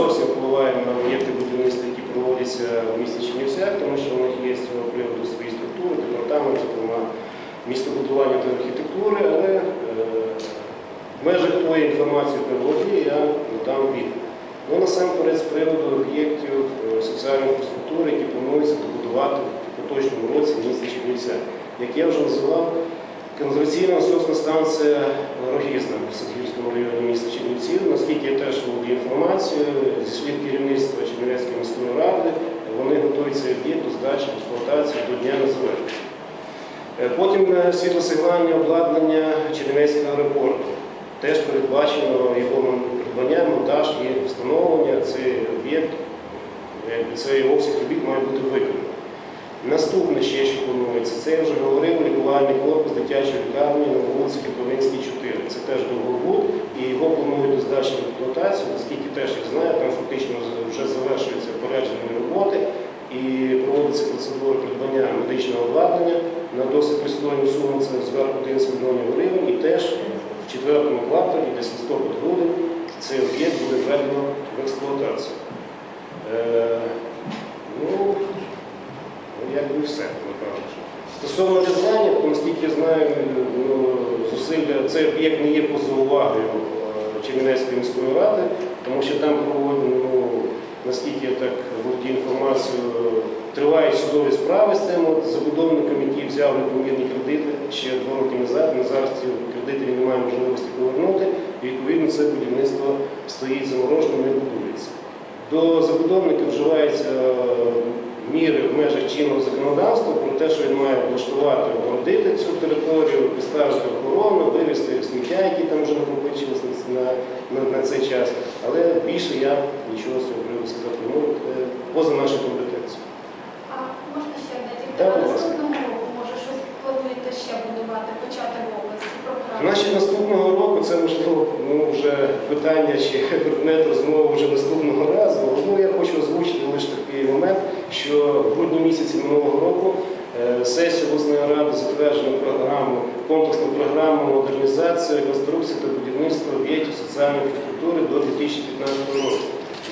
зовсім впливаємо на об'єкти будівництва, які проводяться в місті Чернівцях, тому що у них є з цього приводу свої структури, департамент, зокрема містобудування та архітектури, але е, в межах тої інформації, яку я володію, я надам відповідь. Ну, насамперед, з приводу об'єктів е, соціальної інфраструктури, які плануються добудувати в поточному році в місті Чернівця. Як я вже називав, каналізаційна насосна станція Рогізна в Садгірському районі міста Чернівців, наскільки я теж володію інформацією, зі слів керівництва Чернівецької міської ради, вони готують цей об'єкт до здачі в експлуатацію до дня незалежності. Е, Потім е, світлосигнальне обладнання Чернівецького аеропорту. Теж передбачено його придбання, монтаж і встановлення. Цей об'єкт, цей обсяг робіт має бути виконаний. Наступне ще, що планується, це я вже говорив, лікувальний корпус дитячої лікарні на вулиці Кропивницькій, 4. Це теж довгобуд, і його планують до здачі в експлуатацію, наскільки теж я знаю, там фактично вже завершуються попереджені роботи і проводиться процедура придбання медичного обладнання на досить пристойну суму, це зверху 11 мільйонів гривень, і теж в четвертому кварталі, десь листопад-грудень, цей об'єкт буде введено в експлуатацію. Е, Ну, якби все, напевно. Стосовно Рязані, то наскільки я знаю, ну, зусилля, цей об'єкт не є поза увагою е, Чернівецької міської ради, тому що там проводимо, ну, наскільки я так володію інформацією, тривають судові справи з цим забудовником, який взяв непомірні кредити ще два роки назад. Ми зараз ці кредити не має можливості повернути, і відповідно це будівництво стоїть заморожено, не будується. До забудовника вживаються е, міри в межах чинного законодавства про те, що він має облаштувати, огородити цю територію, поставити охорону, вивезти сміття, які там вже накопичилися на, на, на цей час. Але більше я нічого з цього приводу сказати не можу, це поза нашою компетенцією. А можна ще одне тільки Так, на будь ласка. наступному року, може, щось плануєте ще будувати, почати в області програму? Значить, наступного року це можливо ну, вже питання чи предмет розмови вже наступного разу. Ну, я хочу озвучити лише такий момент, що в грудні місяці минулого року е, сесія обласної ради затверджена програму, комплексну програму модернізації, реконструкції та будівництва об'єктів соціальної інфраструктури до 2015 року,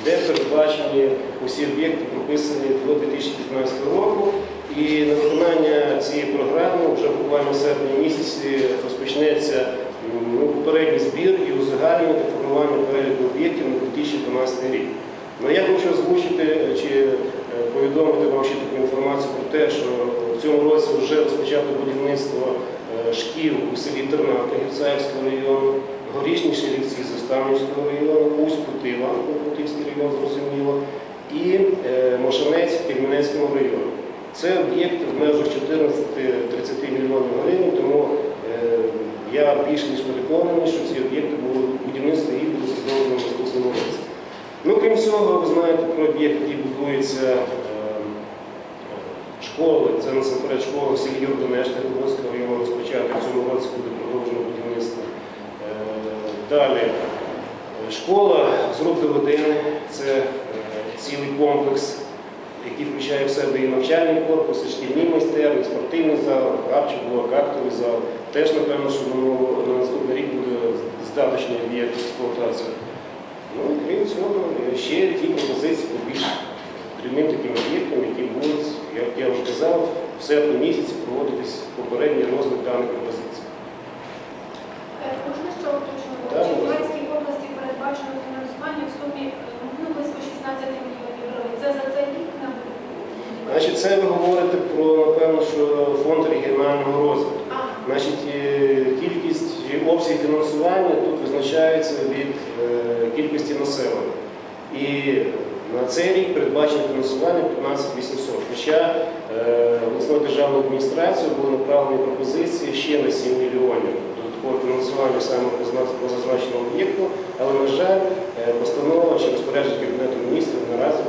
де передбачені усі об'єкти прописані до 2015 року. І на виконання цієї програми вже буквально в серпні місяці розпочнеться ну, попередній збір і узагальнення та формування переліку об'єктів на 2012 рік. Ну, я хочу озвучити чи е, повідомити вам ще таку інформацію про те, що в цьому році вже розпочато будівництво е, шкіл у селі Тернавка Герцаївського району, Горішні Шелівці Заставницького району, Усть Путива, Путівський район, зрозуміло, і е, Мошанець в районі. Це об'єкти в межах 14-30 мільйонів гривень, тому е, я більш ніж переконаний, що ці об'єкти будуть будівництво їх буде продовжено наступному році. Ну, крім цього, ви знаєте про об'єкт, який будується школи, це насамперед школа в селі Тернопільського району розпочати в цьому році буде продовжено будівництво. Е, Далі е, школа з рук години, це е, цілий комплекс який включає в себе і навчальний корпус, і шкільні майстерні, спортивний зал, харчий блок, актовий зал. Теж, напевно, що на наступний рік буде здаточний об'єкт в експлуатацію. Ну і крім цього, ще ті пропозиції по більш дрібним таким об'єктам, які будуть, як я вже казав, в серпні місяці проводитись попередній розгляд даних пропозицій. Е, Можна ще уточнити? Чи в можна. Області передбачено фінансування в сумі е, ну, близько 16 мільйонів гривень. Це за цей рік на Значить, це ви говорите про, напевно, що фонд регіонального розвитку. Значить, е, кількість і обсяг фінансування тут визначається від кількості населення. І на цей рік передбачено фінансування 15 800. Хоча е, обласною державною адміністрацією були направлені пропозиції ще на 7 мільйонів додаткового фінансування саме по об'єкту, але, на жаль, е, постанова чи розпорядження Кабінету міністрів наразі